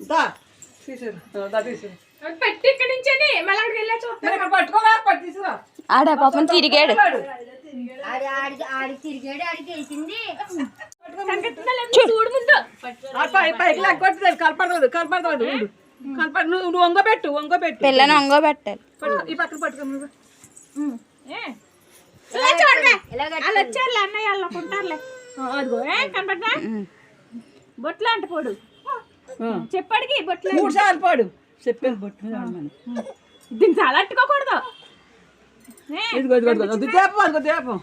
దా. తీసేరు దా తీసేరు పెట్టి ఇక్కడి నుంచి మళ్ళీ అక్కడికి వెళ్ళా చూస్తాను మరి ఇక్కడ పట్టుకోవా? పట్టు తీసుకురా ఆడ పాపం తిరిగాడు. చూడు ముందు. పైకి కలపడదు కలపడదు ఉండు. కలపడు నువ్వు నువ్వు వంగబెట్టు వంగబెట్టు పిల్లని ఒంగో పెట్టాలి. పట్టుకో, ఈ పక్కన పట్టుకో వచ్చారులే అన్నయ్య వాళ్ళు ఉంటారులే అదిగో. ఏ కనపడ్డా బొట్లు అంట పోడు. చెప్పడికి బొట్లు మూడు సార్లు పాడు. చెప్పాను బొట్టు మీద. దీన్ని చాలా అట్టుకోకూడదు. ఇదిగో ఇదిగో ఇదిగో అది దీపం అనుకో దీపం.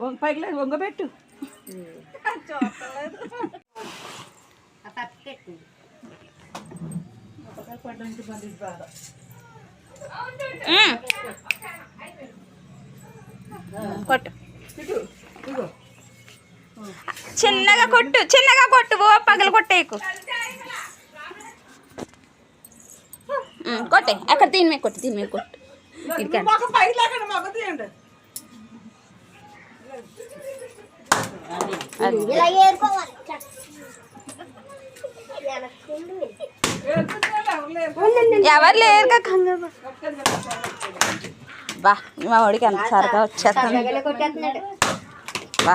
వం- పైకి లేదు వంగబెట్టు కొట్టు ఇదిగో. చిన్నగా కొట్టు చిన్నగా కొట్టు ఓ పగలు కొట్టేయకు. కొట్టే అక్కడ దీని మీద కొట్టు దీని మీద కొట్టు. ఎవరు లేరుగా కంగారు బా మా వాడికి ఎంత సరదా కొట్టేస్తున్నాడు బా.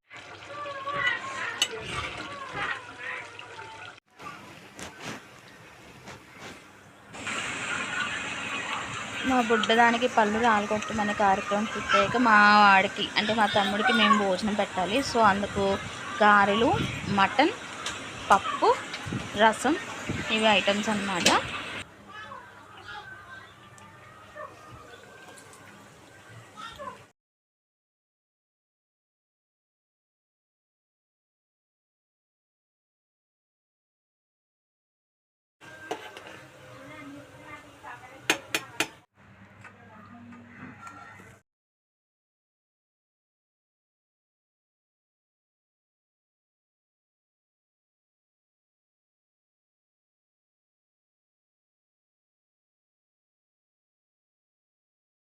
మా బుడ్డదానికి పళ్ళు రాలగొట్టమనే కార్యక్రమం పూర్తయ్యాక మా వాడికి అంటే మా తమ్ముడికి మేము భోజనం పెట్టాలి. సో అందుకు గారెలు మటన్ పప్పు రసం ఇవి ఐటమ్స్ అన్నమాట.